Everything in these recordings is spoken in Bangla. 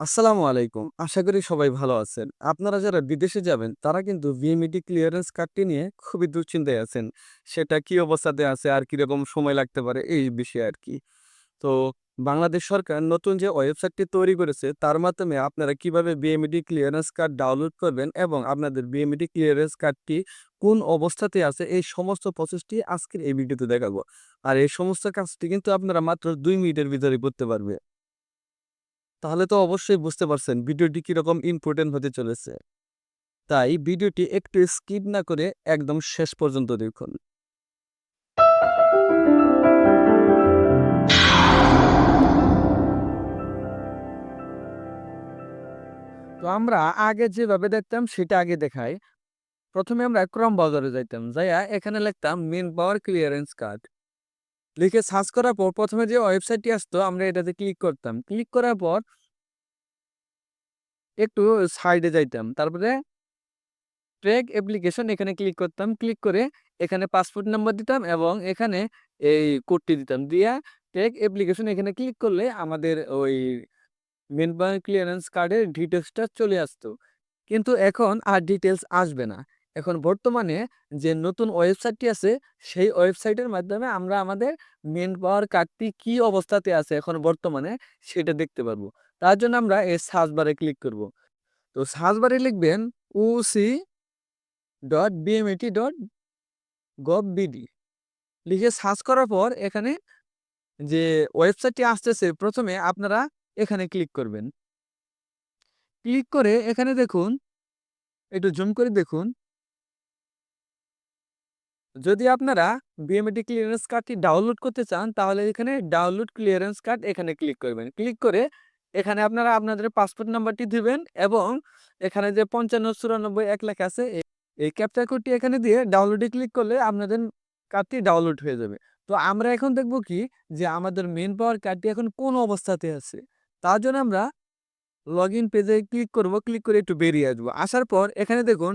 আসসালামু আলাইকুম। আশা করি সবাই ভালো আছেন। আপনারা যারা বিদেশে যাবেন, তারা কিন্তু ভিএমইটি ক্লিয়ারেন্স কার্ডটি নিয়ে খুবই দুশ্চিন্তায় আছেন। সেটা কি অবস্থাতে আছে আর কীরকম সময় লাগতে পারে, এই বিষয়ে আর কি তো বাংলাদেশ সরকার নতুন যে ওয়েবসাইটটি তৈরি করেছে, তার মাধ্যমে আপনারা কীভাবে বিএমইটি ক্লিয়ারেন্স কার্ড ডাউনলোড করবেন এবং আপনাদের বিএমইটি ক্লিয়ারেন্স কার্ডটি কোন অবস্থাতে আছে, এই সমস্ত প্রসেসটি আজকের এই ভিডিওতে দেখাবো। আর এই সমস্ত কাজটি কিন্তু আপনারা মাত্র দুই মিনিটের ভিতরে করতে পারবে। তাহলে তো অবশ্যই বুঝতে পারছেন ভিডিওটি কীরকম ইম্পোর্টেন্ট হতে চলেছে। তাই ভিডিওটি একটু স্কিপ না করে একদম শেষ পর্যন্ত দেখুন। তো আমরা আগে যেভাবে দেখতাম সেটা আগে দেখাই। প্রথমে আমরা ক্রম বাজারে যাইতাম। যাইয়া এখানে লিখতাম মেন পাওয়ার ক্লিয়ারেন্স কার্ড। লিখে সার্চ করার পর প্রথমে যে ওয়েবসাইটটি আসতো, আমরা এটাতে ক্লিক করতাম। ক্লিক করার পর একটু সাইডে যাইতাম। তারপরে ট্র্যাক অ্যাপ্লিকেশন এখানে ক্লিক করতাম। ক্লিক করে এখানে পাসপোর্ট নাম্বার দিতাম এবং এখানে এই কোডটি দিতাম। দিয়া ট্র্যাক অ্যাপ্লিকেশন এখানে ক্লিক করলে আমাদের ওই মেন পাওয়ার ক্লিয়ারেন্স কার্ডের ডিটেলসটা চলে আসতো। কিন্তু এখন আর ডিটেলস আসবে না। এখন বর্তমানে যে নতুন ওয়েবসাইটটি আছে সেই ওয়েবসাইটের মাধ্যমে আমরা আমাদের মেন পাওয়ার কার্ডটি কি অবস্থাতে আছে এখন বর্তমানে সেটা দেখতে পারব। তার জন্য আমরা এই সার্চ বারে ক্লিক করব। তো সার্চ বারে লিখবেন oc.bmet.gov.bd লিখে সার্চ করার পর এখানে যে ওয়েবসাইটটি আসতেছে প্রথমে আপনারা এখানে ক্লিক করবেন। ক্লিক করে এখানে দেখুন, একটু জুম করে দেখুন। যদি আপনারা বিএমইটি ক্লিয়ারেন্স কার্ডটি ডাউনলোড করতে চান, তাহলে এখানে ডাউনলোড ক্লিয়ারেন্স কার্ড এখানে ক্লিক করবেন। ক্লিক করে এখানে আপনারা আপনাদের পাসপোর্ট নাম্বারটি দিবেন এবং এখানে যে ৫৫-৯৪-১ লেখা আছে এই ক্যাপচার ক্যাপচা কোডটি এখানে দিয়ে ডাউনলোডে ক্লিক করলে আপনাদের কার্ডটি ডাউনলোড হয়ে যাবে। তো আমরা এখন দেখব কি যে আমাদের মেন পাওয়ার কার্ডটি এখন কোন অবস্থাতে আছে। তার জন্য আমরা লগ ইন পেজে ক্লিক করব। ক্লিক করে একটু বেরিয়ে আসব। আসার পর এখানে দেখুন,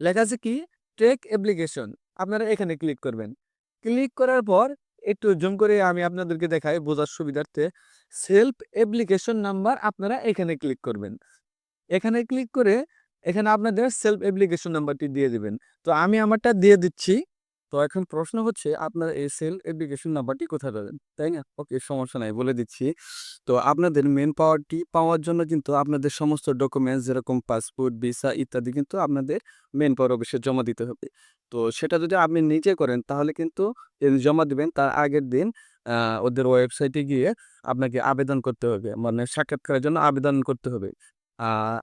লেখা আছে কি ট্র্যাক অ্যাপ্লিকেশন আপনারা এখানে ক্লিক করবেন। ক্লিক করার পর একটু জুম করে আমি আপনাদেরকে দেখাই বোঝার সুবিধার্থে সেলফ অ্যাপ্লিকেশন নাম্বার আপনারা এখানে ক্লিক করবেন। এখানে ক্লিক করে এখানে আপনাদের সেলফ অ্যাপ্লিকেশন নাম্বারটি দিয়ে দেবেন তো আমি আমারটা দিয়ে দিচ্ছি। তো এখন প্রশ্ন হচ্ছে আপনার এই সেলফ অ্যাপ্লিকেশন নাম্বারটি কোথায় পাবেন? তাই না? ওকে সমস্যা নাই বলে দিচ্ছি। তো আপনাদের মেন পাওয়ারটি পাওয়ার জন্য কিন্তু আপনাদের সমস্ত ডকুমেন্টস যেরকম পাসপোর্ট, ভিসা ইত্যাদি কিন্তু আপনাদের মেন পাওয়ার অফিসে জমা দিতে হবে। তো সেটা যদি আপনি নিজে করেন তাহলে কিন্তু জমা দিবেন তার আগের দিন ওদের ওয়েবসাইটে গিয়ে আপনাকে আবেদন করতে হবে। মানে সাক্ষাৎকারের জন্য আবেদন করতে হবে।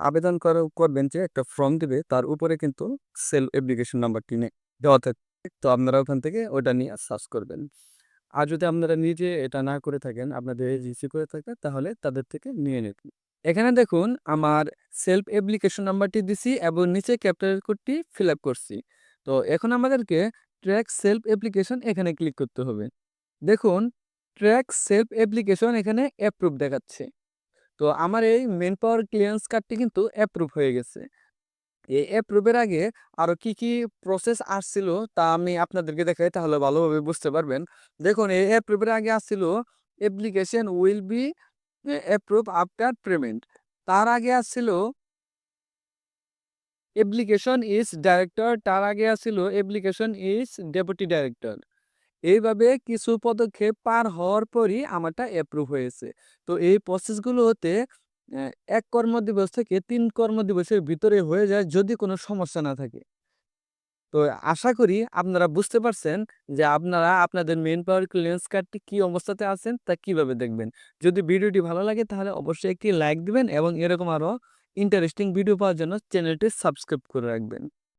আবেদন করা করবেন যে একটা ফর্ম দিবে তার উপরে কিন্তু সেলফ অ্যাপ্লিকেশন নাম্বারটি নেই দেওয়া থাকবে। তো আপনারা ওখান থেকে ওটা নিয়ে সার্চ করবেন। আর যদি আপনারা নিজে এটা না করে থাকেন, আপনাদের এজেন্সি করে থাকে তাহলে তাদের থেকে নিয়ে নিবেন। এখানে দেখুন, আমার সেলফ অ্যাপ্লিকেশন নাম্বারটি দিছি এবং নিচে ক্যাপচার কোডটি ফিল আপ করছি। তো এখন আমাদেরকে ট্র্যাক সেলফ অ্যাপ্লিকেশন এখানে ক্লিক করতে হবে। দেখুন, ট্র্যাক সেলফ অ্যাপ্লিকেশন এখানে অ্যাপ্রুভ দেখাচ্ছে। তো আমার এই মেন পাওয়ার ক্লিয়ারেন্স কার্ডটি কিন্তু অ্যাপ্রুভ হয়ে গেছে। এই অ্যাপ্রুভের আগে আরও কি, কি প্রসেস আসছিল তা আমি আপনাদেরকে দেখাই তাহলে ভালোভাবে বুঝতে পারবেন। দেখুন এই অ্যাপ্রুভের আগে আসছিল application will be approve after payment. তার আগে আসছিল অ্যাপ্লিকেশন ইজ ডাইরেক্টর তার আগে আসছিল অ্যাপ্লিকেশন ইজ ডেপুটি ডাইরেক্টর। এইভাবে কিছু পদক্ষেপ পার হওয়ার পরই আমারটা অ্যাপ্রুভ হয়েছে। তো এই প্রসেসগুলো হতে ১ কর্মদিবস থেকে তিন কর্মদিবসের ভিতরে হয়ে যায় যদি কোনো সমস্যা না থাকে। তো আশা করি আপনারা বুঝতে পারছেন যে আপনারা আপনাদের মেন পাওয়ার ক্লিয়ারেন্স কার্ডটি কী অবস্থাতে আছেন তা কীভাবে দেখবেন। যদি ভিডিওটি ভালো লাগে তাহলে অবশ্যই একটি লাইক দিবেন এবং এরকম আরও ইন্টারেস্টিং ভিডিও পাওয়ার জন্য চ্যানেলটি সাবস্ক্রাইব করে রাখবেন।